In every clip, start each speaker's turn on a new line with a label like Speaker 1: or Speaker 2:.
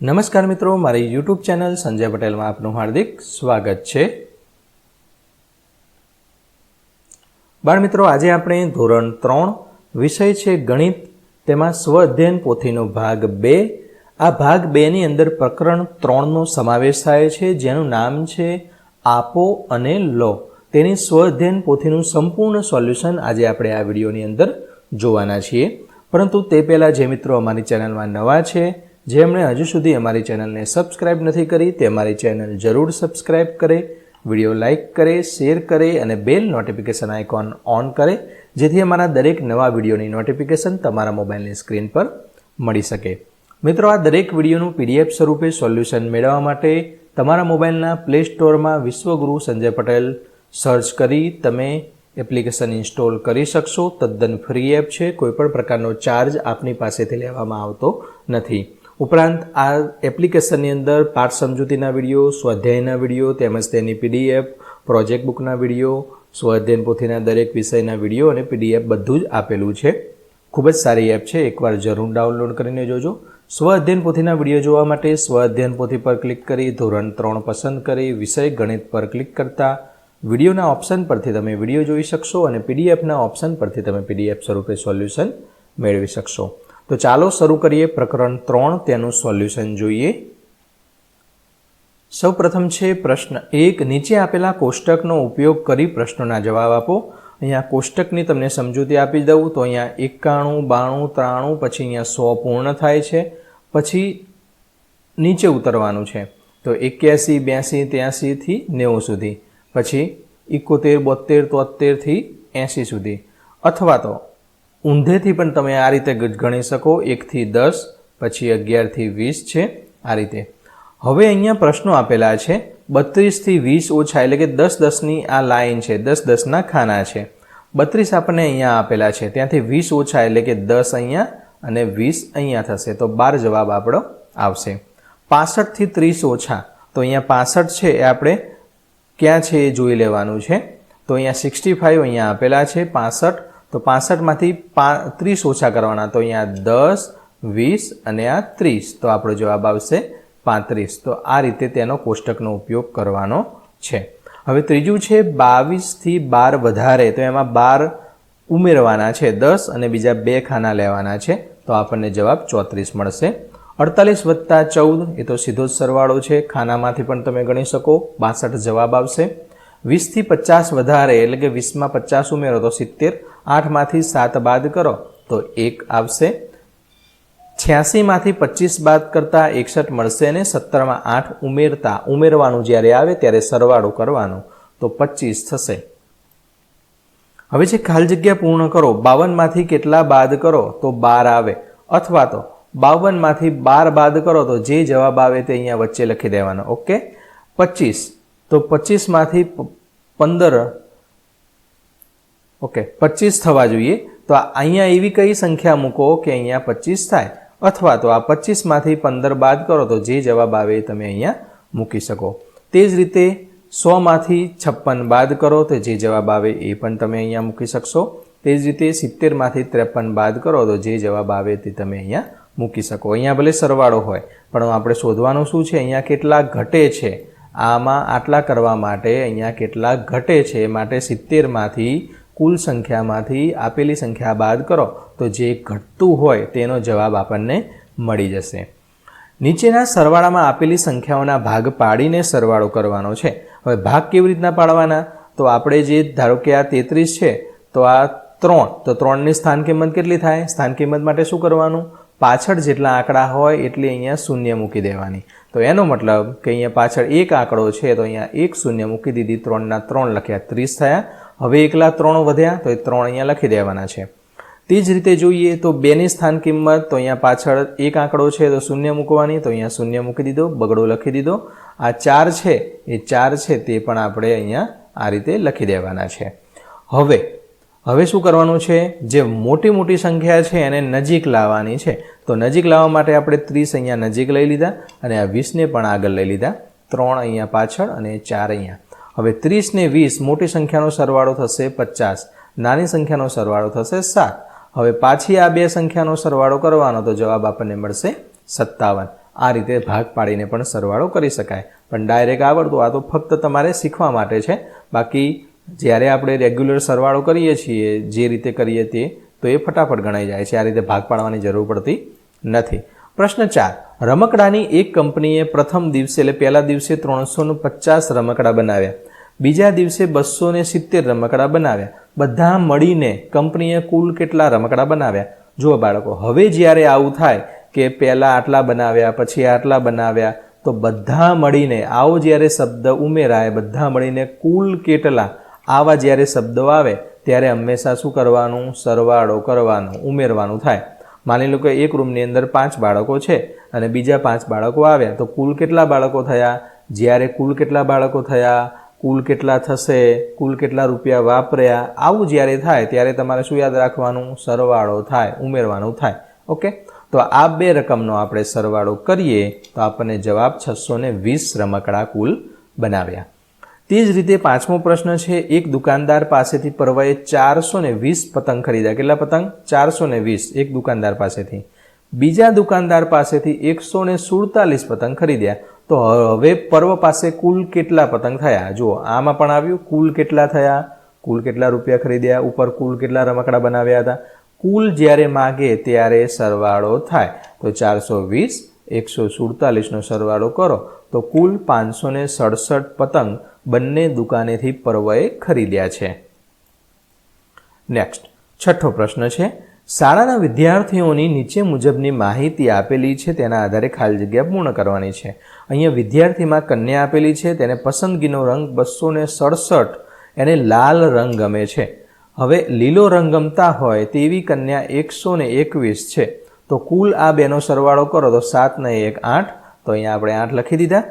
Speaker 1: નમસ્કાર મિત્રો, મારી યુટ્યુબ ચેનલ સંજય પટેલમાં આપનું હાર્દિક સ્વાગત છે. બાળ મિત્રો, આજે આપણે ધોરણ ત્રણ વિષય છે ગણિત. તેમાં સ્વ અધ્યયન પોથીનો ભાગ બે. આ ભાગ બેની અંદર પ્રકરણ ત્રણનો સમાવેશ થાય છે, જેનું નામ છે આપો અને લો. તેની સ્વ અધ્યયન પોથીનું સંપૂર્ણ સોલ્યુશન આજે આપણે આ વિડીયોની અંદર જોવાના છીએ. પરંતુ તે પહેલાં જે મિત્રો અમારી ચેનલમાં નવા છે જેમણે હજુ સુધી અમારી ચેનલને સબસ્ક્રાઇબ નથી કરી તે અમારી ચેનલ જરૂર સબસ્ક્રાઇબ કરે, વીડિયો લાઇક કરે, શેર કરે અને બેલ નોટિફિકેશન આઇકોન ઓન કરે, જેથી અમારા દરેક નવા વિડીયોની નોટિફિકેશન તમારા મોબાઈલની સ્ક્રીન પર મળી શકે. મિત્રો, આ દરેક વિડીયોનું પીડીએફ સ્વરૂપે સોલ્યુશન મેળવવા માટે તમારા મોબાઈલના પ્લે સ્ટોરમાં વિશ્વગુરુ સંજય પટેલ સર્ચ કરી તમે એપ્લિકેશન ઇન્સ્ટોલ કરી શકશો. તદ્દન ફ્રી એપ છે કોઈપણ પ્રકારનો ચાર્જ આપની પાસેથી લેવામાં આવતો નથી. ઉપરાંત આ એપ્લિકેશનની અંદર પાઠ સમજૂતીના વીડિયો, સ્વાધ્યાયના વીડિયો, તેમજ તેની પીડીએફ, પ્રોજેક્ટ બુકના વીડિયો, સ્વાધ્યાયન પોથીના દરેક વિષયના વીડિયો અને પીડીએફ બધું જ આપેલું છે. ખૂબ જ સારી એપ છે, એકવાર જરૂર ડાઉનલોડ કરીને જોજો. સ્વ અધ્યયન પોથીના વીડિયો જોવા માટે સ્વ અધ્યયન પોથી પર ક્લિક કરી, ધોરણ ત્રણ પસંદ કરી, વિષય ગણિત પર ક્લિક કરતા વિડીયોના ઓપ્શન પરથી તમે વીડિયો જોઈ શકશો અને પીડીએફના ઓપ્શન પરથી તમે પીડીએફ સ્વરૂપે સોલ્યુશન મેળવી શકશો. તો ચાલો શરૂ કરીએ પ્રકરણ ત્રણ તેનું સોલ્યુશન જોઈએ. સૌ પ્રથમ છે પ્રશ્ન એક, નીચે આપેલા કોષ્ટકનો ઉપયોગ કરી પ્રશ્નોના જવાબ આપો. અહીંયા કોષ્ટકની તમને સમજૂતી આપી દઉં, તો અહીંયા એકાણું, બાણું, ત્રાણું, પછી અહીંયા સો પૂર્ણ થાય છે. પછી નીચે ઉતરવાનું છે. તો એક્યાસી, બ્યાસી ત્યાંસીથી નેવું સુધી. પછી એકોતેર, બોતેર તોતેરથી એંસી સુધી. અથવા તો ઊંધેથી પણ તમે આ રીતે ગણી શકો. એકથી દસ, પછી અગિયારથી વીસ છે આ રીતે. હવે અહીંયા પ્રશ્નો આપેલા છે. બત્રીસથી વીસ ઓછા એટલે કે દસ દસની આ લાઈન છે. દસ દસના ખાના છે. બત્રીસ આપણને અહીંયા આપેલા છે. ત્યાંથી વીસ ઓછા એટલે કે દસ અહીંયા અને વીસ અહીંયા થશે. તો બાર જવાબ આપણો આવશે. પાસઠથી ત્રીસ ઓછા. તો અહીંયા પાસઠ છે એ આપણે ક્યાં છે એ જોઈ લેવાનું છે. તો અહીંયા સિક્સટી ફાઇવ અહીંયા આપેલા છે. પાસઠ તો પાસઠમાંથી ત્રીસ ઓછા કરવાના. તો અહીંયા દસ, વીસ અને આ ત્રીસ. તો આપણો જવાબ આવશે પાંત્રીસ. તો આ રીતે તેનો કોષ્ટકનો ઉપયોગ કરવાનો છે. હવે ત્રીજું છે બાવીસથી બાર વધારે. તો એમાં બાર ઉમેરવાના છે. દસ અને બીજા બે ખાના લેવાના છે. તો આપણને જવાબ ચોત્રીસ મળશે. અડતાલીસ વત્તા ચૌદ. એ તો સીધો જ સરવાળો છે. ખાનામાંથી પણ તમે ગણી શકો. બાસઠ જવાબ આવશે. વીસથી પચાસ વધારે, એટલે કે વીસમાં પચાસ ઉમેરો તો સિત્તેર, આઠમાંથી સાત બાદ કરો તો એક આવશે. છ્યાસીમાંથી પચીસ બાદ કરતાં એકસઠ મળશે ને સત્તરમાં આઠ ઉમેરતા, ઉમેરવાનું જ્યારે આવે ત્યારે સરવાળો કરવાનો, તો પચીસ થશે. હવે જે ખાલી જગ્યા પૂર્ણ કરો. બાવનમાંથી કેટલા બાદ કરો તો બાર આવે. અથવા તો બાવનમાંથી બાર બાદ કરો તો જે જવાબ આવે તે અહીંયા વચ્ચે લખી દેવાનો. ઓકે? પચીસ. તો પચીસમાંથી પંદર, ઓકે, પચીસ થવા જોઈએ. તો અહીંયા એવી કઈ સંખ્યા મૂકો કે અહીંયા પચીસ થાય, અથવા તો આ પચીસમાંથી પંદર બાદ કરો તો જે જવાબ આવે એ તમે અહીંયા મૂકી શકો. તે જ રીતે સોમાંથી છપ્પન બાદ કરો તો જે જવાબ આવે એ પણ તમે અહીંયા મૂકી શકશો. તે જ રીતે સિત્તેરમાંથી ત્રેપન બાદ કરો તો જે જવાબ આવે તે તમે અહીંયા મૂકી શકો. અહીંયા ભલે સરવાળો હોય, પણ આપણે શોધવાનું શું છે? અહીંયા કેટલા ઘટે છે? આમાં આટલા કરવા માટે અહીંયા કેટલા ઘટે છે. માટે સિત્તેરમાંથી કુલ સંખ્યામાંથી આપેલી સંખ્યા બાદ કરો. તો જે ઘટતું હોય તેનો જવાબ આપણને મળી જશે. નીચેના સરવાળામાં આપેલી સંખ્યાઓના ભાગ પાડીને સરવાળો કરવાનો છે. હવે ભાગ કેવી રીતના પાડવાના? તો આપણે જે ધારો કે આ તેત્રીસ છે, તો આ ત્રણ. તો ત્રણની સ્થાન કિંમત કેટલી થાય? સ્થાન કિંમત માટે શું કરવાનું? પાછળ જેટલા આંકડા હોય એટલી અહીંયા શૂન્ય મૂકી દેવાની. તો એનો મતલબ કે અહીંયા પાછળ એક આંકડો છે તો અહીંયા એક શૂન્ય મૂકી દીધી, ત્રણના ત્રણ લખ્યા ત્રીસ થયા. હવે એકલા ત્રણ વધ્યા તો એ ત્રણ અહીંયા લખી દેવાના છે. તે જ રીતે જોઈએ તો બેની સ્થાન કિંમત, તો અહીંયા પાછળ એક આંકડો છે તો શૂન્ય મૂકવાની, તો અહીંયા શૂન્ય મૂકી દીધો, બગડો લખી દીધો. આ ચાર છે, એ ચાર છે તે પણ આપણે અહીંયા આ રીતે લખી દેવાના છે. હવે હવે શું કરવાનું છે? જે મોટી મોટી સંખ્યા છે એને નજીક લાવવાની છે. તો નજીક લાવવા માટે આપણે ત્રીસ અહીંયા નજીક લઈ લીધા અને આ વીસને પણ આગળ લઈ લીધા. ત્રણ અહીંયા પાછળ અને ચાર અહીંયા. હવે ત્રીસને વીસ મોટી સંખ્યાનો સરવાળો થશે પચાસ. નાની સંખ્યાનો સરવાળો થશે સાત. હવે પાછી આ બે સંખ્યાનો સરવાળો કરવાનો તો જવાબ આપણને મળશે સત્તાવન. આ રીતે ભાગ પાડીને પણ સરવાળો કરી શકાય. પણ ડાયરેક્ટ આવડતું આ તો ફક્ત તમારે શીખવા માટે છે. બાકી જ્યારે આપણે રેગ્યુલર સરવાળો કરીએ છીએ, જે રીતે કરીએ તે, તો એ ફટાફટ ગણાઈ જાય છે. આ રીતે ભાગ પાડવાની જરૂર પડતી નથી. પ્રશ્ન ચાર. રમકડાની એક કંપનીએ પ્રથમ દિવસે એટલે પહેલા દિવસે ત્રણસો પચાસ રમકડા બનાવ્યા. બીજા દિવસે બસો ને સિત્તેર રમકડા બનાવ્યા. બધા મળીને કંપનીએ કુલ કેટલા રમકડા બનાવ્યા? જુઓ બાળકો, હવે જ્યારે આવું થાય કે પહેલાં આટલા બનાવ્યા, પછી આટલા બનાવ્યા, તો બધા મળીને, આવો જ્યારે શબ્દ ઉમેરાય, બધા મળીને કુલ કેટલા? આવા જ્યારે શબ્દો આવે, ત્યારે હંમેશા શું કરવાનું? સરવાળો કરવાનો, ઉમેરવાનું થાય. માની લો કે એક રૂમની અંદર પાંચ બાળકો છે અને બીજા પાંચ બાળકો આવ્યા, તો કુલ કેટલા બાળકો થયા? જ્યારે કુલ કેટલા બાળકો થયા? કુલ કેટલા થશે? કુલ કેટલા રૂપિયા વાપર્યા? આવું જ્યારે થાય, ત્યારે તમારે શું યાદ રાખવાનું? સરવાળો થાય, ઉમેરવાનું થાય. ઓકે? તો આ બે રકમનો આપણે સરવાળો કરીએ, તો આપણને જવાબ છસો વીસ રમકડા કુલ બનાવ્યા. તે જ રીતે પાંચમો પ્રશ્ન છે, એક દુકાનદાર પાસેથી પરવાએ ચારસો ને વીસ પતંગ ખરીદ્યા. કેટલા પતંગ? ચારસો ને વીસ, એક દુકાનદાર પાસેથી. બીજા દુકાનદાર પાસેથી એકસો ને સુડતાલીસ પતંગ ખરીદ્યા. તો હવે પર્વ પાસે કુલ કેટલા પતંગ થયા? જુઓ, આમાં પણ આવ્યું, કુલ કેટલા થયા? કુલ કેટલા રૂપિયા ખરીદ્યા? ઉપર કુલ કેટલા રમકડા બનાવ્યા હતા? કુલ જ્યારે માગે ત્યારે સરવાળો થાય. તો ચારસો વીસ એકસો સુડતાલીસનો સરવાળો કરો, તો કુલ પાંચસો ને સડસઠ પતંગ બંને દુકાનેથી પર્વએ ખરીદ્યા છે. નેક્સ્ટ છઠ્ઠો પ્રશ્ન છે. શાળાના વિદ્યાર્થીઓની નીચે મુજબની માહિતી આપેલી છે, તેના આધારે ખાલી જગ્યા પૂર્ણ કરવાની છે. અહીંયા વિદ્યાર્થીમાં કન્યા આપેલી છે, તેને પસંદગીનો રંગ બસો ને સડસઠ, એને લાલ રંગ ગમે છે. હવે લીલો રંગ ગમતા હોય તેવી કન્યા એકસો ને એકવીસ છે. તો કુલ આ બેનો સરવાળો કરો તો સાત ને એક આઠ, તો અહીંયા આપણે આઠ લખી દીધા.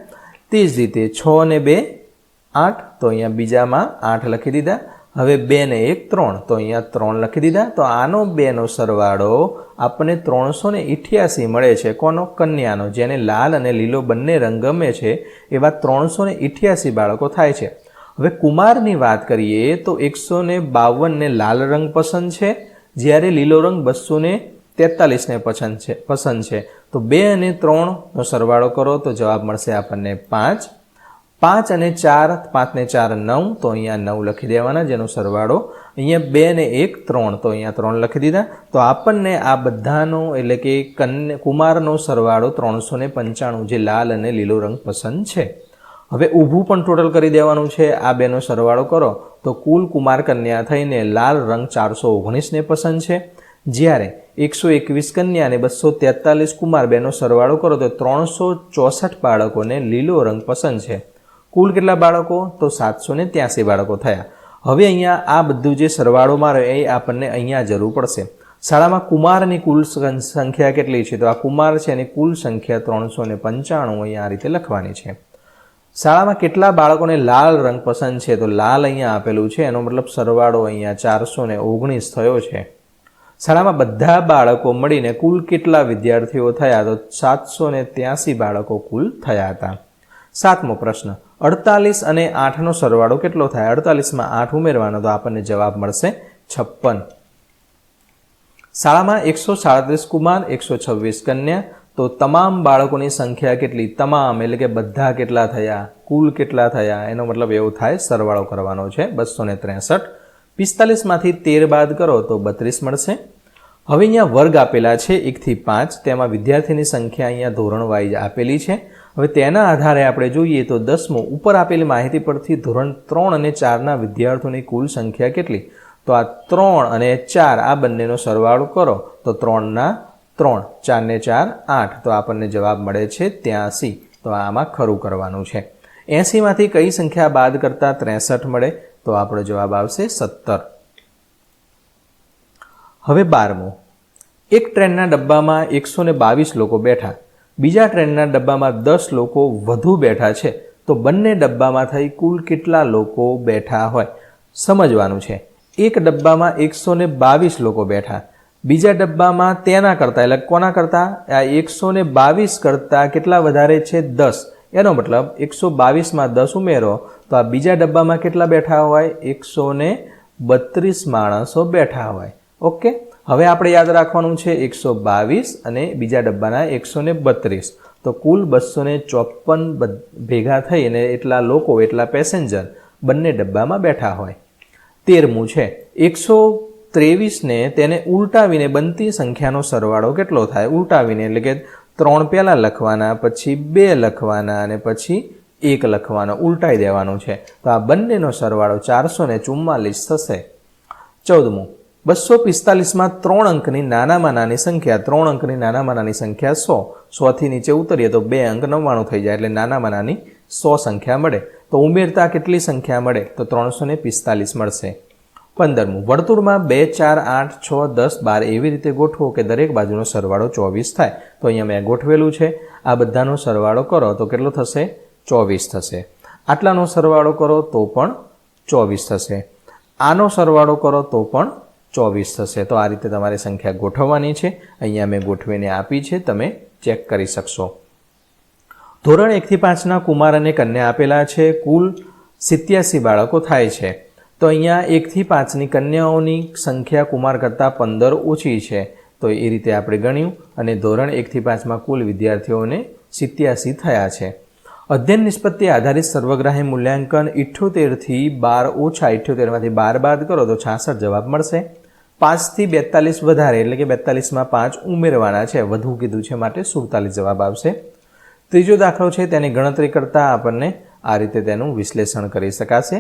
Speaker 1: તે જ રીતે છ ને બે આઠ, તો અહીંયા બીજામાં આઠ લખી દીધા. હવે બે ને એક ત્રણ, તો અહીંયા ત્રણ લખી દીધા. તો આનો બેનો સરવાળો આપણને ત્રણસો ને ઇઠ્યાસી મળે છે. કોનો? કન્યાનો. જેને લાલ અને લીલો બંને રંગ ગમે છે, એવા ત્રણસો ને ઇઠ્યાસી બાળકો થાય છે. હવે કુમારની વાત કરીએ તો એકસો ને બાવનને લાલ રંગ પસંદ છે. જ્યારે લીલો રંગ બસો ને તેતાલીસને પસંદ છે પસંદ છે. તો બે અને ત્રણનો સરવાળો કરો, તો જવાબ મળશે આપણને પાંચ. પાંચ અને ચાર પાંચને ચાર નવ, તો અહીંયા નવ લખી દેવાના જેનો સરવાળો. અહીંયા બે ને એક, ત્રણ, તો અહીંયા ત્રણ લખી દીધા. તો આપણને આ બધાનો એટલે કે કન્યા, કુમારનો સરવાળો ત્રણસો ને પંચાણું, જે લાલ અને લીલો રંગ પસંદ છે. હવે ઊભું પણ ટોટલ કરી દેવાનું છે, આ બેનો સરવાળો કરો. તો કુલ કુમાર કન્યા થઈને લાલ રંગ ચારસો ઓગણીસને પસંદ છે. જ્યારે એકસો એકવીસ કન્યા અને બસો તેતાલીસ કુમાર બેનો સરવાળો કરો તો ત્રણસો ચોસઠ બાળકોને લીલો રંગ પસંદ છે. કુલ કેટલા બાળકો? તો સાતસો ને ત્યાસી બાળકો થયા. હવે અહીંયા આ બધું જે સરવાળોમાં રહે એ આપણને અહીંયા જરૂર પડશે. શાળામાં કુમારની કુલ સંખ્યા કેટલી છે? તો આ કુમાર છે એની કુલ સંખ્યા ત્રણસો ને પંચાણું અહીંયા આ રીતે લખવાની છે. શાળામાં કેટલા બાળકોને લાલ રંગ પસંદ છે? તો લાલ અહીંયા આપેલું છે. એનો મતલબ સરવાળો અહીંયા ચારસો ને ઓગણીસ થયો છે. શાળામાં બધા બાળકો મળીને કુલ કેટલા વિદ્યાર્થીઓ થયા? તો સાતસો ને ત્યાસી બાળકો કુલ થયા હતા. સાતમો પ્રશ્ન, અડતાલીસ અને આઠનો સરવાળો કેટલો થાય? અડતાલીસમાં આઠ ઉમેરવાનો, તો આપણને જવાબ મળશે છપ્પન. શાળામાં એકસો સાડત્રીસ કુમાર, એકસો છવ્વીસ કન્યા. તો તમામ બાળકોની સંખ્યા કેટલી? તમામ, એટલે કે બધા કેટલા થયા? કુલ કેટલા થયા? એનો મતલબ એવો થાય, સરવાળો કરવાનો છે બસો ને ત્રેસઠ. પિસ્તાલીસમાંથી તેર બાદ કરો તો બત્રીસ મળશે. હવે અહીંયા વર્ગ આપેલા છે, એકથી પાંચ. તેમાં વિદ્યાર્થીની સંખ્યા અહીંયા ધોરણ વાઇઝ આપેલી છે. હવે તેના આધારે આપણે જોઈએ તો દસમો, ઉપર આપેલી માહિતી પરથી ધોરણ ત્રણ અને ચારના વિદ્યાર્થીઓની કુલ સંખ્યા કેટલી? તો આ ત્રણ અને ચાર, આ બંનેનો સરવાળો કરો. તો ત્રણના ત્રણ, ચારને ચાર, આઠ. તો આપણને જવાબ મળે છે ત્યાંસી. તો આમાં ખરું કરવાનું છે. એંસીમાંથી કઈ સંખ્યા બાદ કરતાં ત્રેસઠ મળે? તો આપણો જવાબ આવશે સત્તર. હવે બારમું. એક ટ્રેનના ડબ્બામાં એકસો ને બાવીસ લોકો બેઠા. બીજા ટ્રેનના ડબ્બામાં દસ લોકો વધુ બેઠા છે. તો બંને ડબ્બામાં થઈ કુલ કેટલા લોકો બેઠા હોય? સમજવાનું છે. એક ડબ્બામાં એકસો ને બાવીસ લોકો બેઠા. બીજા ડબ્બામાં તેના કરતાં એટલે કોના કરતાં? આ એકસો ને બાવીસ કરતાં કેટલા વધારે છે? દસ. એનો મતલબ એકસો બાવીસમાં દસ ઉમેરો, તો આ બીજા ડબ્બામાં કેટલા બેઠા હોય? એકસો ને બત્રીસ માણસો બેઠા હોય. ઓકે? હવે આપણે યાદ રાખવાનું છે એકસો બાવીસ અને બીજા ડબ્બાના એકસો ને બત્રીસ. તો કુલ બસો ને ચોપન ભેગા થઈ અને એટલા લોકો, એટલા પેસેન્જર બંને ડબ્બામાં બેઠા હોય. તેરમું છે. એકસો ત્રેવીસને તેને ઉલટાવીને બનતી સંખ્યાનો સરવાળો કેટલો થાય? ઉલટાવીને એટલે કે ત્રણ પહેલાં લખવાના, પછી બે લખવાના અને પછી એક લખવાનો, ઉલટાઈ દેવાનું છે. તો આ બંનેનો સરવાળો ચારસો ને ચુમ્માલીસ થશે. ચૌદમું. બસો પિસ્તાલીસમાં ત્રણ અંકની નાનામાં નાની સંખ્યા, ત્રણ અંકની નાનામાં નાની સંખ્યા સો. સોથી નીચે ઉતરીએ તો બે અંક નવ્વાણું થઈ જાય એટલે નાનામાં નાની સો સંખ્યા મળે. તો ઉમેરતા કેટલી સંખ્યા મળે? તો ત્રણસો પિસ્તાલીસ મળશે. પંદરમું. વર્તુળમાં બે, ચાર, આઠ, છ, દસ, બાર એવી રીતે ગોઠવો કે દરેક બાજુનો સરવાળો ચોવીસ થાય. તો અહીંયા મેં ગોઠવેલું છે. આ બધાનો સરવાળો કરો તો કેટલો થશે? ચોવીસ થશે. આટલાનો સરવાળો કરો તો પણ ચોવીસ થશે. આનો સરવાળો કરો તો પણ ચોવીસ થશે. તો આ રીતે તમારે સંખ્યા ગોઠવવાની છે. અહીંયા મેં ગોઠવીને આપી છે. તમે ચેક કરી શકશો. ધોરણ એકથી પાંચના કુમાર અને કન્યા આપેલા છે. કુલ સિત્યાસી બાળકો થાય છે. તો અહીંયા એકથી પાંચની કન્યાઓની સંખ્યા કુમાર કરતાં પંદર ઓછી છે. તો એ રીતે આપણે ગણ્યું અને ધોરણ એકથી પાંચમાં કુલ વિદ્યાર્થીઓને સિત્યાસી થયા છે. અધ્યયન નિષ્પત્તિ આધારિત સર્વગ્રાહી મૂલ્યાંકન ઇઠ્યોતેરથી બાર ઓછા ઇઠ્યોતેરમાંથી બાર બાદ કરો તો છાસઠ જવાબ મળશે. પાંચથી બેતાલીસ વધારે એટલે કે બેતાલીસમાં પાંચ ઉમેરવાના છે. વધુ કીધું છે માટે સુડતાલીસ જવાબ આવશે. ત્રીજો દાખલો છે તેની ગણતરી કરતાં આપણને આ રીતે તેનું વિશ્લેષણ કરી શકાશે.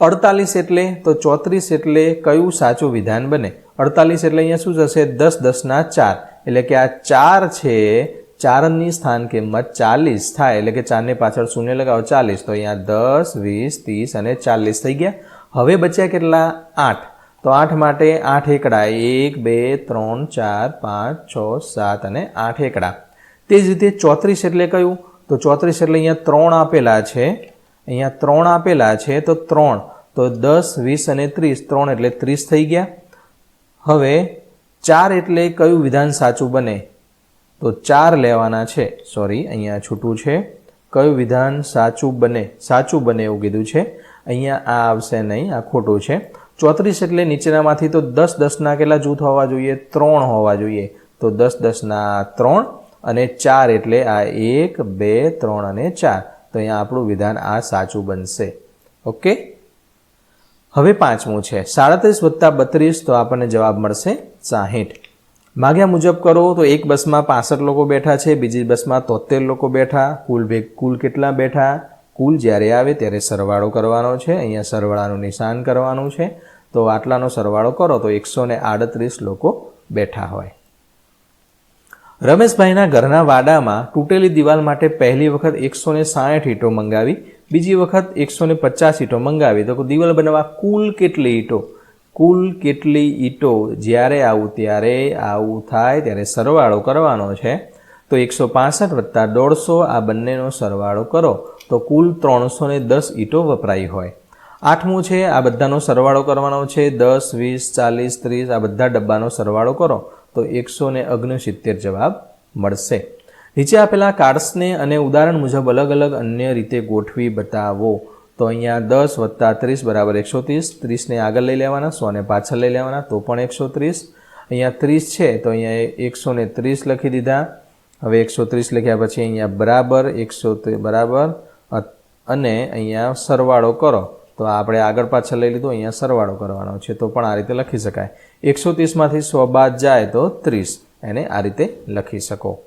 Speaker 1: અડતાલીસ એટલે તો ચોત્રીસ એટલે કયું સાચું વિધાન બને? અડતાલીસ એટલે અહીંયા શું થશે દસ, દસના ચાર. એટલે કે આ ચાર છે, ચારની સ્થાન કિંમત ચાલીસ થાય. એટલે કે ચારની પાછળ શૂન્ય લગાવો, ચાલીસ. તો અહીંયા દસ, વીસ, ત્રીસ અને ચાલીસ થઈ ગયા. હવે બચ્યા કેટલા? આઠ. તો આઠ માટે આઠ એકડા. એક, બે, ત્રણ, ચાર, પાંચ, છ, સાત અને આઠ એકડા. તે જ રીતે ચોત્રીસ એટલે કયું? તો ચોત્રીસ એટલે અહીંયા ત્રણ આપેલા છે. અહીંયા ત્રણ આપેલા છે, તો ત્રણ. તો દસ, વીસ અને ત્રીસ. ત્રણ એટલે ત્રીસ થઈ ગયા. હવે ચાર એટલે કયું વિધાન સાચું બને? તો ચાર લેવાના છે. સોરી અહીંયા છૂટું છે. કયું વિધાન સાચું બને? સાચું બને એવું કીધું છે. અહીંયા આ આવશે નહીં, આ ખોટું છે. ચોત્રીસ એટલે નીચેનામાંથી તો દસ, દસના કેટલા જૂથ હોવા જોઈએ? ત્રણ હોવા જોઈએ. તો દસ, દસના ત્રણ અને ચાર એટલે આ એક, બે, ત્રણ અને ચાર. તો અહીંયા આપણું વિધાન આ સાચું બનશે. ઓકે? હવે પાંચમું છે. સાડત્રીસ વત્તા બત્રીસ તો આપણને જવાબ મળશે સાહીઠ. માગ્યા મુજબ કરો તો એક બસમાં પાસઠ લોકો બેઠા છે, બીજી બસમાં તોતેર લોકો બેઠા, કુલ ભેગ, કુલ કેટલા બેઠા? કુલ જ્યારે આવે ત્યારે સરવાળો કરવાનો છે, અહીંયા સરવાળાનું નિશાન કરવાનું છે. તો આટલાનો સરવાળો કરો તો એકસો ને આડત્રીસ લોકો બેઠા હોય. રમેશભાઈના ઘરના વાડામાં તૂટેલી દિવાલ માટે પહેલી વખત એકસો ને સાઠ ઈંટો મંગાવી, બીજી વખત એકસો ને પચાસ ઈંટો મંગાવી. તો દિવાલ બનાવવા કુલ કેટલી ઈંટો? કુલ કેટલી ઈંટો? જ્યારે આવું ત્યારે આવું થાય ત્યારે સરવાળો કરવાનો છે. તો એકસો પાસઠ વત્તા દોઢસો આ બંનેનો સરવાળો કરો. તો કુલ ત્રણસો ને દસ ઈંટો વપરાઈ હોય. આઠમું છે, આ બધાનો સરવાળો કરવાનો છે. દસ, વીસ, ચાલીસ, ત્રીસ, આ બધા ડબ્બાનો સરવાળો કરો. તો એકસો ને ઓગણસિત્તેર જવાબ મળશે. નીચે આપેલા કાર્ડ્સને અને ઉદાહરણ મુજબ અલગ અલગ અન્ય રીતે ગોઠવી બતાવો. તો અહીંયા દસ વત્તા ત્રીસ બરાબર એકસો ત્રીસ, ત્રીસને આગળ લઈ લેવાના સોને પાછળ લઈ લેવાના, તો પણ એકસો ત્રીસ. અહીંયા ત્રીસ છે, તો અહીંયા એકસો ને ત્રીસ લખી દીધા. હવે એકસો ત્રીસ લખ્યા પછી અહીંયા બરાબર એકસો બરાબર. અને અહીંયા સરવાળો કરો. તો આપણે આગળ પાછળ લઈ લીધું, અહીંયા સરવાળો કરવાનો છે, તો પણ આ રીતે લખી શકાય. એકસો ત્રીસમાંથી સો બાદ જાય તો ત્રીસ. એને આ રીતે લખી શકો.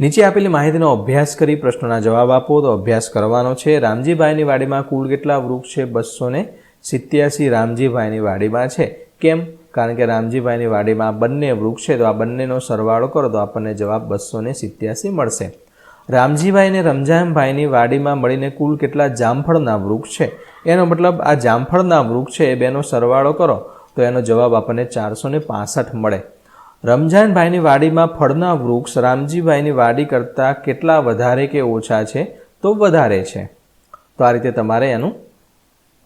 Speaker 1: નીચે આપેલી માહિતીનો અભ્યાસ કરી પ્રશ્નોના જવાબ આપો. તો અભ્યાસ કરવાનો છે. રામજીભાઈની વાડીમાં કુલ કેટલા વૃક્ષ છે? બસો ને સિત્યાસી રામજીભાઈની વાડીમાં છે. કેમ? કારણ કે રામજીભાઈની વાડીમાં બંને વૃક્ષ છે. તો આ બંનેનો સરવાળો કરો તો આપણને જવાબ બસો ને સિત્યાસી મળશે. રામજીભાઈ અને રમજાનભાઈની વાડીમાં મળીને કુલ કેટલા જામફળના વૃક્ષ છે? એનો મતલબ આ જામફળના વૃક્ષ છે, એ બેનો સરવાળો કરો, તો એનો જવાબ આપણને ચારસો ને પાસઠ મળે. રમજાનભાઈની વાડીમાં ફળના વૃક્ષ, રામજીભાઈની વાડી કરતાં કેટલા વધારે કે ઓછા છે, તો વધારે છે. તો આ રીતે તમારે એનું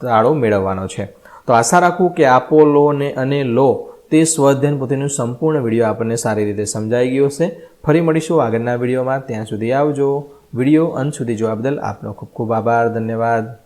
Speaker 1: તાળો મેળવવાનો છે. તો આશા રાખું કે આપો લો ને અને લો, તે સ્વધ્યન પોતેનું સંપૂર્ણ વીડિયો આપણને સારી રીતે સમજાઈ ગયો હશે. ફરી મળીશું આગળના વિડીયોમાં. ત્યાં સુધી આવજો. વીડિયો અંત સુધી જોવા બદલ આપનો ખૂબ ખૂબ આભાર. ધન્યવાદ.